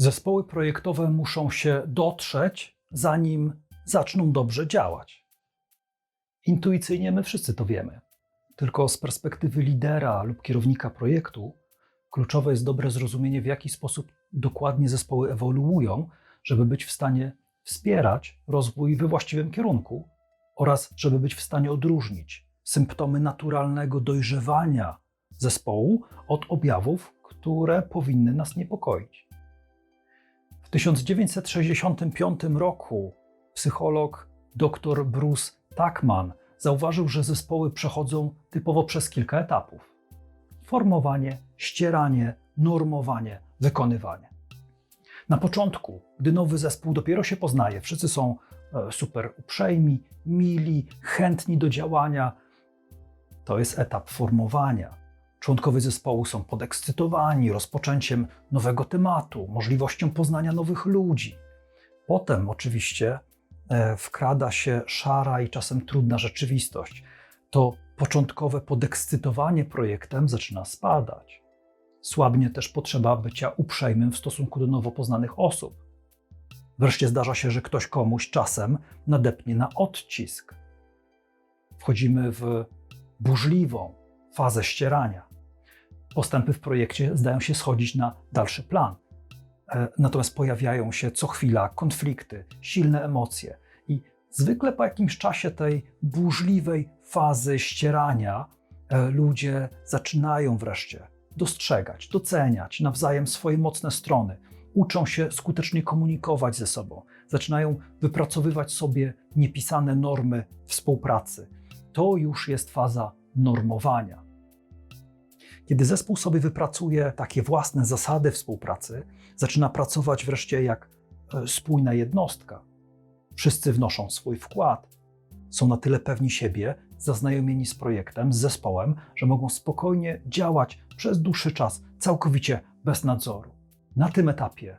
Zespoły projektowe muszą się dotrzeć, zanim zaczną dobrze działać. Intuicyjnie my wszyscy to wiemy. Tylko z perspektywy lidera lub kierownika projektu kluczowe jest dobre zrozumienie, w jaki sposób dokładnie zespoły ewoluują, żeby być w stanie wspierać rozwój we właściwym kierunku oraz żeby być w stanie odróżnić symptomy naturalnego dojrzewania zespołu od objawów, które powinny nas niepokoić. W 1965 roku psycholog dr Bruce Tuckman zauważył, że zespoły przechodzą typowo przez kilka etapów: formowanie, ścieranie, normowanie, wykonywanie. Na początku, gdy nowy zespół dopiero się poznaje, wszyscy są e, super uprzejmi, mili, chętni do działania. To jest etap formowania. Członkowie zespołu są podekscytowani rozpoczęciem nowego tematu, możliwością poznania nowych ludzi. Potem, oczywiście, e, wkrada się szara i czasem trudna rzeczywistość. To początkowe podekscytowanie projektem zaczyna spadać. Słabnie też potrzeba bycia uprzejmym w stosunku do nowo poznanych osób. Wreszcie zdarza się, że ktoś komuś czasem nadepnie na odcisk. Wchodzimy w burzliwą fazę ścierania. Postępy w projekcie zdają się schodzić na dalszy plan. E, Natomiast pojawiają się co chwila konflikty, silne emocje i zwykle po jakimś czasie tej burzliwej fazy ścierania e, ludzie zaczynają wreszcie dostrzegać, doceniać nawzajem swoje mocne strony, uczą się skutecznie komunikować ze sobą, zaczynają wypracowywać sobie niepisane normy współpracy. To już jest faza normowania. Kiedy zespół sobie wypracuje takie własne zasady współpracy, zaczyna pracować wreszcie jak e, spójna jednostka. Wszyscy wnoszą swój wkład, są na tyle pewni siebie, zaznajomieni z projektem, z zespołem, że mogą spokojnie działać przez dłuższy czas, całkowicie bez nadzoru. Na tym etapie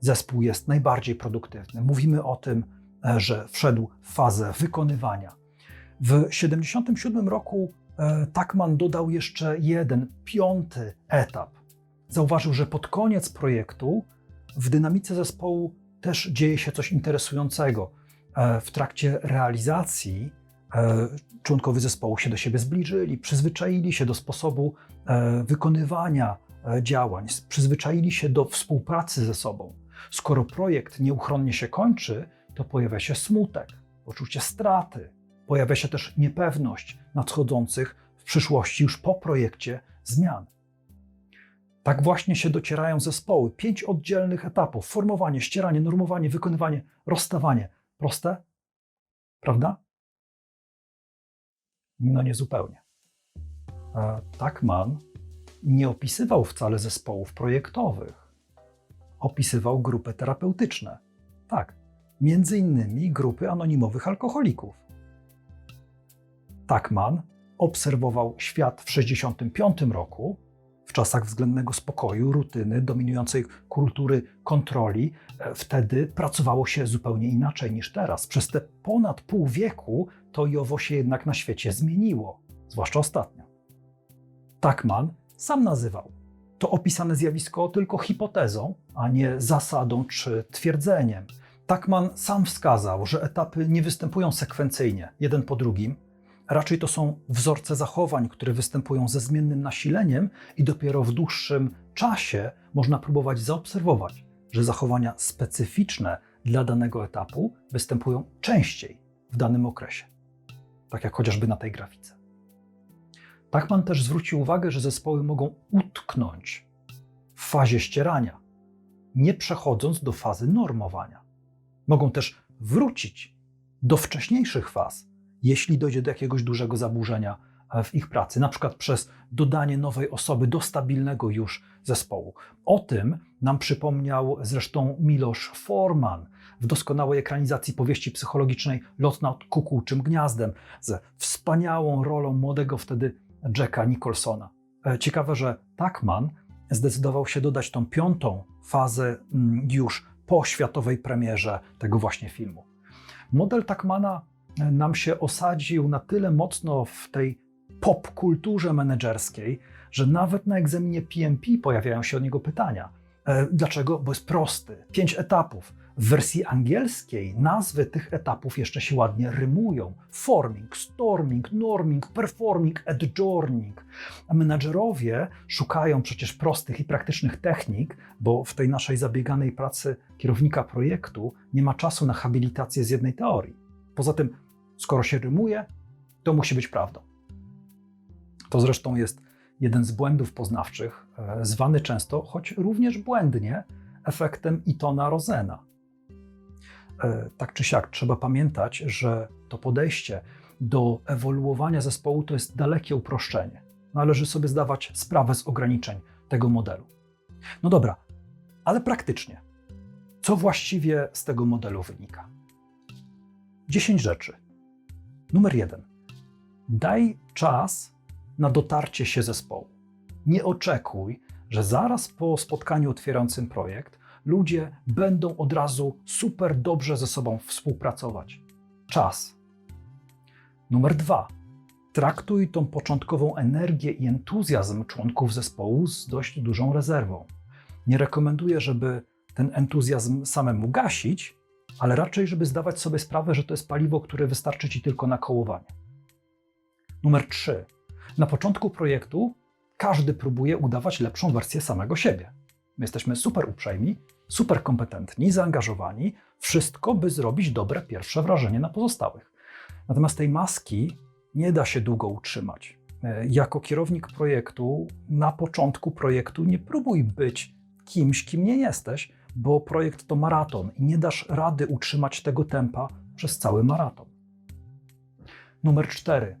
zespół jest najbardziej produktywny. Mówimy o tym, e, że wszedł w fazę wykonywania. W 1977 roku Takman dodał jeszcze jeden, piąty etap. Zauważył, że pod koniec projektu w dynamice zespołu też dzieje się coś interesującego. E, W trakcie realizacji e, członkowie zespołu się do siebie zbliżyli, przyzwyczaili się do sposobu e, wykonywania e, działań, przyzwyczaili się do współpracy ze sobą. Skoro projekt nieuchronnie się kończy, to pojawia się smutek, poczucie straty, pojawia się też niepewność nadchodzących w przyszłości, już po projekcie, zmian. Tak właśnie się docierają zespoły. Pięć oddzielnych etapów: formowanie, ścieranie, normowanie, wykonywanie, rozstawanie. Proste? Prawda? No nie zupełnie. E, Takman nie opisywał wcale zespołów projektowych. Opisywał grupy terapeutyczne. Tak, między innymi grupy anonimowych alkoholików. Takman obserwował świat w 1965 roku, w czasach względnego spokoju, rutyny, dominującej kultury kontroli. E, Wtedy pracowało się zupełnie inaczej niż teraz. Przez te ponad pół wieku to i owo się jednak na świecie zmieniło, zwłaszcza ostatnio. Takman sam nazywał to opisane zjawisko tylko hipotezą, a nie zasadą czy twierdzeniem. Takman sam wskazał, że etapy nie występują sekwencyjnie, jeden po drugim. Raczej to są wzorce zachowań, które występują ze zmiennym nasileniem, i dopiero w dłuższym czasie można próbować zaobserwować, że zachowania specyficzne dla danego etapu występują częściej w danym okresie. Tak jak chociażby na tej grafice. Takman też zwrócił uwagę, że zespoły mogą utknąć w fazie ścierania, nie przechodząc do fazy normowania. Mogą też wrócić do wcześniejszych faz, jeśli dojdzie do jakiegoś dużego zaburzenia e, w ich pracy, na przykład przez dodanie nowej osoby do stabilnego już zespołu. O tym nam przypomniał zresztą Miloš Forman w doskonałej ekranizacji powieści psychologicznej Lot nad kukułczym gniazdem, ze wspaniałą rolą młodego wtedy Jacka Nicholsona. E, Ciekawe, że Takman zdecydował się dodać tą piątą fazę mm, już po światowej premierze tego właśnie filmu. Model Takmana nam się osadził na tyle mocno w tej popkulturze menedżerskiej, że nawet na egzaminie PMP pojawiają się od niego pytania. E, Dlaczego? Bo jest prosty. Pięć etapów. W wersji angielskiej nazwy tych etapów jeszcze się ładnie rymują. Forming, storming, norming, performing, adjourning. A menadżerowie szukają przecież prostych i praktycznych technik, bo w tej naszej zabieganej pracy kierownika projektu nie ma czasu na habilitację z jednej teorii. Poza tym, skoro się rymuje, to musi być prawdą. To zresztą jest jeden z błędów poznawczych, e, zwany często, choć również błędnie, efektem Itona Rosena. E, Tak czy siak, trzeba pamiętać, że to podejście do ewoluowania zespołu to jest dalekie uproszczenie. Należy sobie zdawać sprawę z ograniczeń tego modelu. No dobra, ale praktycznie, co właściwie z tego modelu wynika? 10 rzeczy. Numer jeden. Daj czas na dotarcie się zespołu. Nie oczekuj, że zaraz po spotkaniu otwierającym projekt ludzie będą od razu super dobrze ze sobą współpracować. Czas. Numer dwa. Traktuj tą początkową energię i entuzjazm członków zespołu z dość dużą rezerwą. Nie rekomenduję, żeby ten entuzjazm samemu gasić, ale raczej, żeby zdawać sobie sprawę, że to jest paliwo, które wystarczy ci tylko na kołowanie. Numer 3. Na początku projektu każdy próbuje udawać lepszą wersję samego siebie. My jesteśmy super uprzejmi, super kompetentni, zaangażowani, wszystko, by zrobić dobre pierwsze wrażenie na pozostałych. Natomiast tej maski nie da się długo utrzymać. E, Jako kierownik projektu, na początku projektu nie próbuj być kimś, kim nie jesteś, bo projekt to maraton i nie dasz rady utrzymać tego tempa przez cały maraton. Numer 4.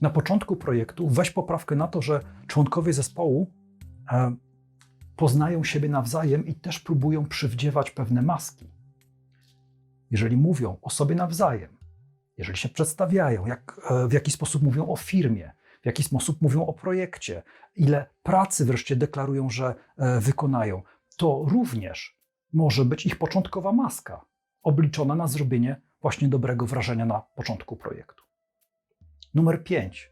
Na początku projektu weź poprawkę na to, że członkowie zespołu e, poznają siebie nawzajem i też próbują przywdziewać pewne maski. Jeżeli mówią o sobie nawzajem, jeżeli się przedstawiają, jak, e, w jaki sposób mówią o firmie, w jaki sposób mówią o projekcie, ile pracy wreszcie deklarują, że e, wykonają, to również może być ich początkowa maska, obliczona na zrobienie właśnie dobrego wrażenia na początku projektu. Numer 5.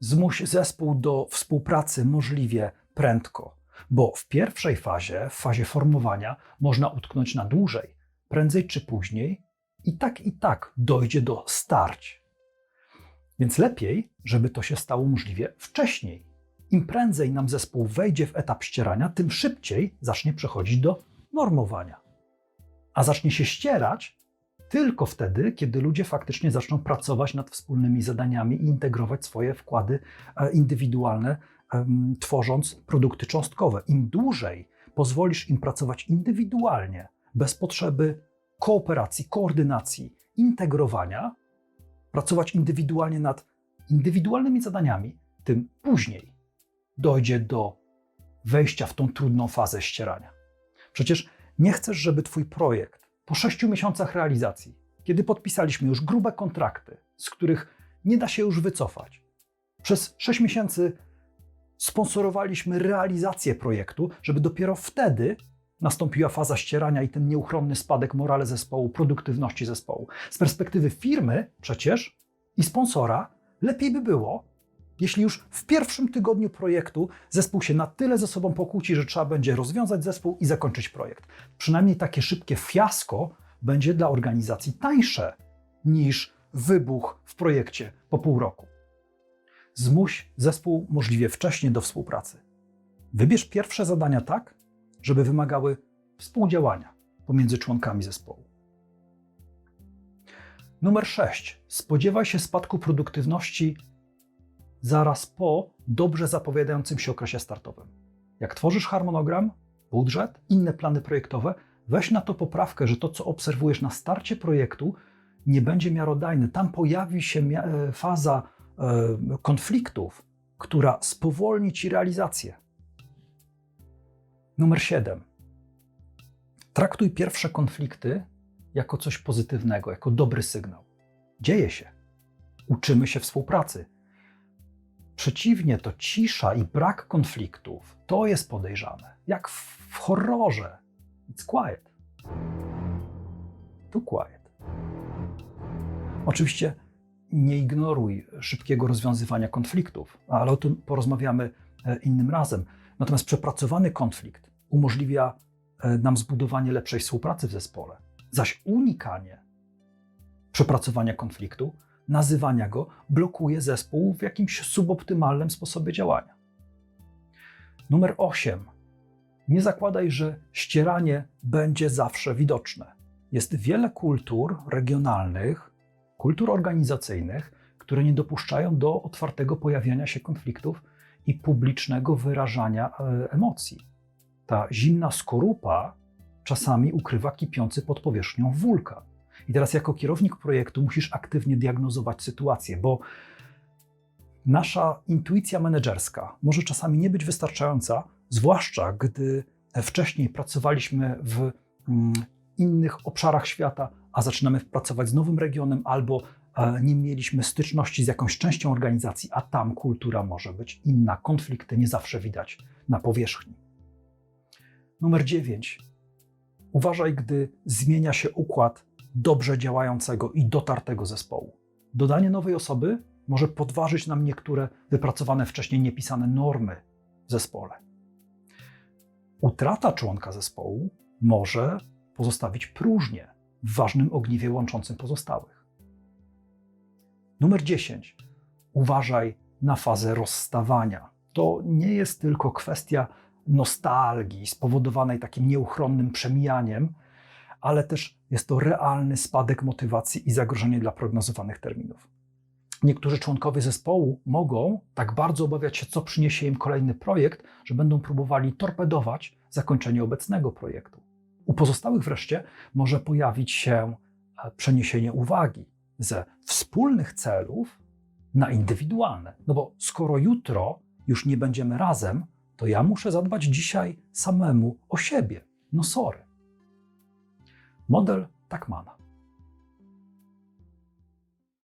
Zmuś zespół do współpracy możliwie prędko, bo w pierwszej fazie, w fazie formowania, można utknąć na dłużej. Prędzej czy później i tak i tak dojdzie do starć. Więc lepiej, żeby to się stało możliwie wcześniej. Im prędzej nam zespół wejdzie w etap ścierania, tym szybciej zacznie przechodzić do normowania. A zacznie się ścierać tylko wtedy, kiedy ludzie faktycznie zaczną pracować nad wspólnymi zadaniami i integrować swoje wkłady e, indywidualne, tworząc produkty cząstkowe. Im dłużej pozwolisz im pracować indywidualnie, bez potrzeby kooperacji, koordynacji, integrowania, pracować indywidualnie nad indywidualnymi zadaniami, tym później dojdzie do wejścia w tą trudną fazę ścierania. Przecież nie chcesz, żeby Twój projekt po sześciu miesiącach realizacji, kiedy podpisaliśmy już grube kontrakty, z których nie da się już wycofać, przez sześć miesięcy sponsorowaliśmy realizację projektu, żeby dopiero wtedy nastąpiła faza ścierania i ten nieuchronny spadek morale zespołu, produktywności zespołu. Z perspektywy firmy przecież i sponsora lepiej by było, jeśli już w pierwszym tygodniu projektu zespół się na tyle ze sobą pokłóci, że trzeba będzie rozwiązać zespół i zakończyć projekt. Przynajmniej takie szybkie fiasko będzie dla organizacji tańsze niż wybuch w projekcie po pół roku. Zmuś zespół możliwie wcześnie do współpracy. Wybierz pierwsze zadania tak, żeby wymagały współdziałania pomiędzy członkami zespołu. Numer 6. Spodziewaj się spadku produktywności zaraz po dobrze zapowiadającym się okresie startowym. Jak tworzysz harmonogram, budżet, inne plany projektowe, weź na to poprawkę, że to, co obserwujesz na starcie projektu, nie będzie miarodajne. Tam pojawi się e, faza e, konfliktów, która spowolni ci realizację. Numer 7. Traktuj pierwsze konflikty jako coś pozytywnego, jako dobry sygnał. Dzieje się. Uczymy się współpracy. Przeciwnie, to cisza i brak konfliktów to jest podejrzane. Jak w, horrorze. It's quiet. Too quiet. Oczywiście nie ignoruj szybkiego rozwiązywania konfliktów, ale o tym porozmawiamy e, innym razem. Natomiast przepracowany konflikt umożliwia e, nam zbudowanie lepszej współpracy w zespole, zaś unikanie przepracowania konfliktu, nazywania go, blokuje zespół w jakimś suboptymalnym sposobie działania. Numer 8. Nie zakładaj, że ścieranie będzie zawsze widoczne. Jest wiele kultur regionalnych, kultur organizacyjnych, które nie dopuszczają do otwartego pojawiania się konfliktów i publicznego wyrażania e, emocji. Ta zimna skorupa czasami ukrywa kipiący pod powierzchnią wulkan. I teraz, jako kierownik projektu, musisz aktywnie diagnozować sytuację, bo nasza intuicja menedżerska może czasami nie być wystarczająca, zwłaszcza gdy wcześniej pracowaliśmy w mm, innych obszarach świata, a zaczynamy pracować z nowym regionem, albo e, nie mieliśmy styczności z jakąś częścią organizacji, a tam kultura może być inna, konflikty nie zawsze widać na powierzchni. Numer 9. Uważaj, gdy zmienia się układ dobrze działającego i dotartego zespołu. Dodanie nowej osoby może podważyć nam niektóre wypracowane wcześniej niepisane normy w zespole. Utrata członka zespołu może pozostawić próżnię w ważnym ogniwie łączącym pozostałych. Numer 10. Uważaj na fazę rozstawania. To nie jest tylko kwestia nostalgii spowodowanej takim nieuchronnym przemijaniem, ale też jest to realny spadek motywacji i zagrożenie dla prognozowanych terminów. Niektórzy członkowie zespołu mogą tak bardzo obawiać się, co przyniesie im kolejny projekt, że będą próbowali torpedować zakończenie obecnego projektu. U pozostałych wreszcie może pojawić się e, przeniesienie uwagi ze wspólnych celów na indywidualne. No bo skoro jutro już nie będziemy razem, to ja muszę zadbać dzisiaj samemu o siebie. No sorry. Model Takmana.